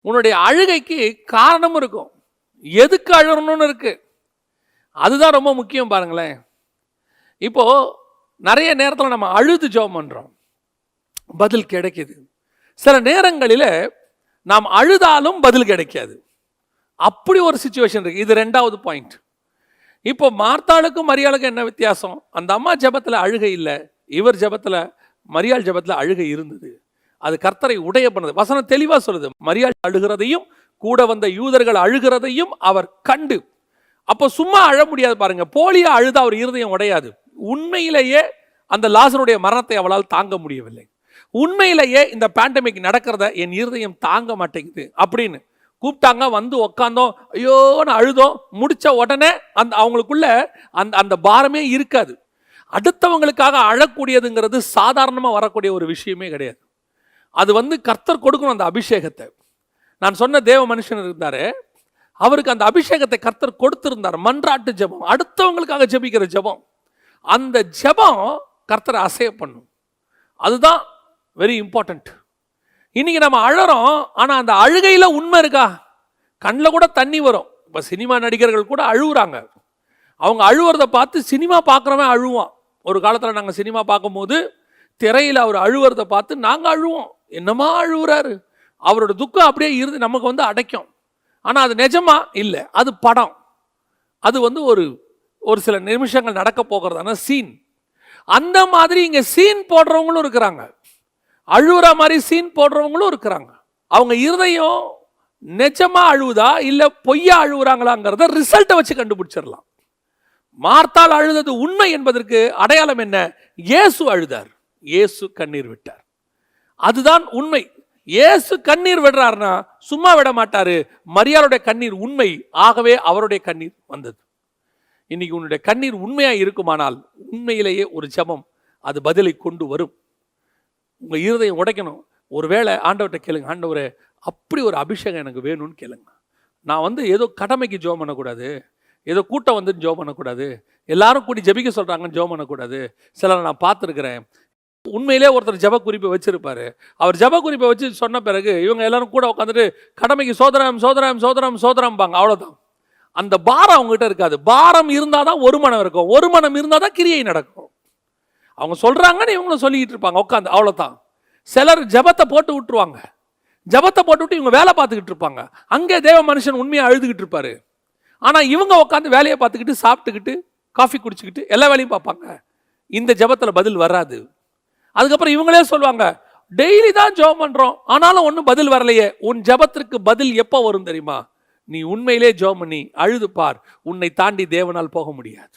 உன்னுடைய அழுகைக்கு காரணம் இருக்கும். எதுக்கு அழறணும்னு இருக்கு. அதுதான் ரொம்ப முக்கியம் பாருங்களேன். இப்போ நிறைய நேரத்தில் நம்ம அழுது ஜெபம் பண்ணுறோம் பதில் கிடைக்கிது. சில நேரங்களில் நாம் அழுதாலும் பதில் கிடைக்காது. அப்படி ஒரு சுச்சுவேஷன் இருக்குது இது ரெண்டாவது பாயிண்ட் இப்போ மார்த்தாளுக்கும் மரியாளுக்கும் என்ன வித்தியாசம்? அந்த அம்மா ஜெபத்தில் அழுகை இல்லை. இவர் ஜெபத்தில் மரியாள் ஜெபத்தில் அழுகை இருந்தது. அது கர்த்தரை உடைய பண்ணது. வசனம் தெளிவாக சொல்லுது. மரியாள் அழுகிறதையும் கூட வந்த யூதர்கள் அழுகிறதையும் அவர் கண்டு. அப்போ சும்மா அழ முடியாது பாருங்க. போலியா அழுத அவர் இருதயம் உடையாது. உண்மையிலேயே அந்த லாசருடைய மரணத்தை அவளால் தாங்க முடியவில்லை. உண்மையிலேயே இந்த பேண்டமிக் நடக்கிறத என் இருதயம் தாங்க மாட்டேங்குது அப்படின்னு கூப்பிட்டாங்க. வந்து உக்காந்தோம். ஐயோன்னு அழுதோம். முடிச்ச உடனே அந்த அவங்களுக்குள்ள அந்த அந்த பாரமே இருக்காது. அடுத்தவங்களுக்காக அழக்கூடியதுங்கிறது சாதாரணமாக வரக்கூடிய ஒரு விஷயமே கிடையாது. அது வந்து கர்த்தர் கொடுக்கணும் அந்த அபிஷேகத்தை. நான் சொன்ன தேவ மனுஷன் இருந்தார். அவருக்கு அந்த அபிஷேகத்தை கர்த்தர் கொடுத்திருந்தார். மன்றாட்டு ஜெபம். அடுத்தவங்களுக்காக ஜெபிக்கிற ஜெபம். அந்த ஜெபம் கர்த்தரை அசைய பண்ணும். அதுதான் வெரி இம்பார்ட்டண்ட் இன்றைக்கி நம்ம அழறோம் ஆனால் அந்த அழுகையில் உண்மை இருக்கா? கண்ணில் கூட தண்ணி வரும். இப்போ சினிமா நடிகர்கள் கூட அழுகுறாங்க அவங்க அழுவுறத பார்த்து சினிமா பார்க்குறவன் அழுவான். ஒரு காலத்தில் நாங்கள் சினிமா பார்க்கும்போது திரையில் அவர் அழுவுறத பார்த்து நாங்கள் அழுவோம். என்னமா அழுகுறாரு அவரோட துக்கம் அப்படியே இருந்து நமக்கு வந்து அடைக்கும். ஆனால் அது நிஜமா? இல்லை. அது படம். அது வந்து ஒரு ஒரு சில நிமிஷங்கள் நடக்க போகிறதான சீன். அந்த மாதிரி இங்கே சீன் போடுறவங்களும் இருக்கிறாங்க. அழுகிற மாதிரி சீன் போடுறவங்களும் இருக்கிறாங்க. அவங்க இருதயம் நிஜமா அழுவுதா? இல்லை பொய்யா அழுகுறாங்களாங்கிறத ரிசல்ட்டை வச்சு கண்டுபிடிச்சிடலாம். மார்த்தால் அழுதது உண்மை என்பதற்கு அடையாளம் என்ன? இயேசு அழுதார். இயேசு கண்ணீர் விட்டார். அதுதான் உண்மை. இயேசு கண்ணீர் விடுறாருன்னா சும்மா விட மாட்டாரு. மரியாளுடைய கண்ணீர் உண்மை. ஆகவே அவருடைய கண்ணீர் வந்தது. இன்னைக்கு உன்னுடைய கண்ணீர் உண்மையா இருக்குமானால் உண்மையிலேயே ஒரு ஜபம் அது பதிலை கொண்டு வரும். உங்க இருதயம் உடைக்கணும். ஒருவேளை ஆண்டவர்கிட்ட கேளுங்க. ஆண்டவரே அப்படி ஒரு அபிஷேகம் எனக்கு வேணும்னு கேளுங்க. நான் வந்து ஏதோ கடமைக்கு ஜோம் பண்ணக்கூடாது. ஏதோ கூட்டம் வந்து ஜோம் பண்ணக்கூடாது. எல்லாரும் கூடி ஜெபிக்க சொல்கிறாங்கன்னு ஜோம் பண்ணக்கூடாது. சிலரை நான் பார்த்துருக்குறேன். உண்மையிலே ஒருத்தர் ஜெப குறிப்பை வச்சிருப்பாரு. அவர் ஜெப குறிப்பை வச்சு சொன்ன பிறகு இவங்க எல்லாரும் கூட உட்காந்துட்டு கடமைக்கு சோதரம் சோதரம் சோதரம் சோதரம்பாங்க அவ்வளோதான் அந்த பாரம் அவங்ககிட்ட இருக்காது. பாரம் இருந்தால் தான் ஒரு மனம் இருக்கும். ஒரு மனம் இருந்தால் தான் கிரியை நடக்கும். அவங்க சொல்கிறாங்கன்னு இவங்களும் சொல்லிக்கிட்டு இருப்பாங்க. உட்காந்து அவ்வளோதான் சிலர் ஜெபத்தை போட்டு விட்டுருவாங்க. ஜெபத்தை போட்டு விட்டு இவங்க வேலை பார்த்துக்கிட்டு இருப்பாங்க. அங்கே தேவ மனுஷன் உண்மையாக அழுதுகிட்டு இருப்பாரு. ஆனால் இவங்க உட்காந்து வேலையை பார்த்துக்கிட்டு சாப்பிட்டுக்கிட்டு காஃபி குடிச்சுக்கிட்டு எல்லா வேலையும் பார்ப்பாங்க. இந்த ஜெபத்தில் பதில் வராது. அதுக்கப்புறம் இவங்களே சொல்லுவாங்க டெய்லி தான் ஜெபம் பண்றோம் ஆனாலும் ஒன்றும் பதில் வரலையே. உன் ஜெபத்திற்கு பதில் எப்போ வரும் தெரியுமா? நீ உண்மையிலே ஜெபம் பண்ணி அழுது பார். உன்னை தாண்டி தேவனால் போக முடியாது.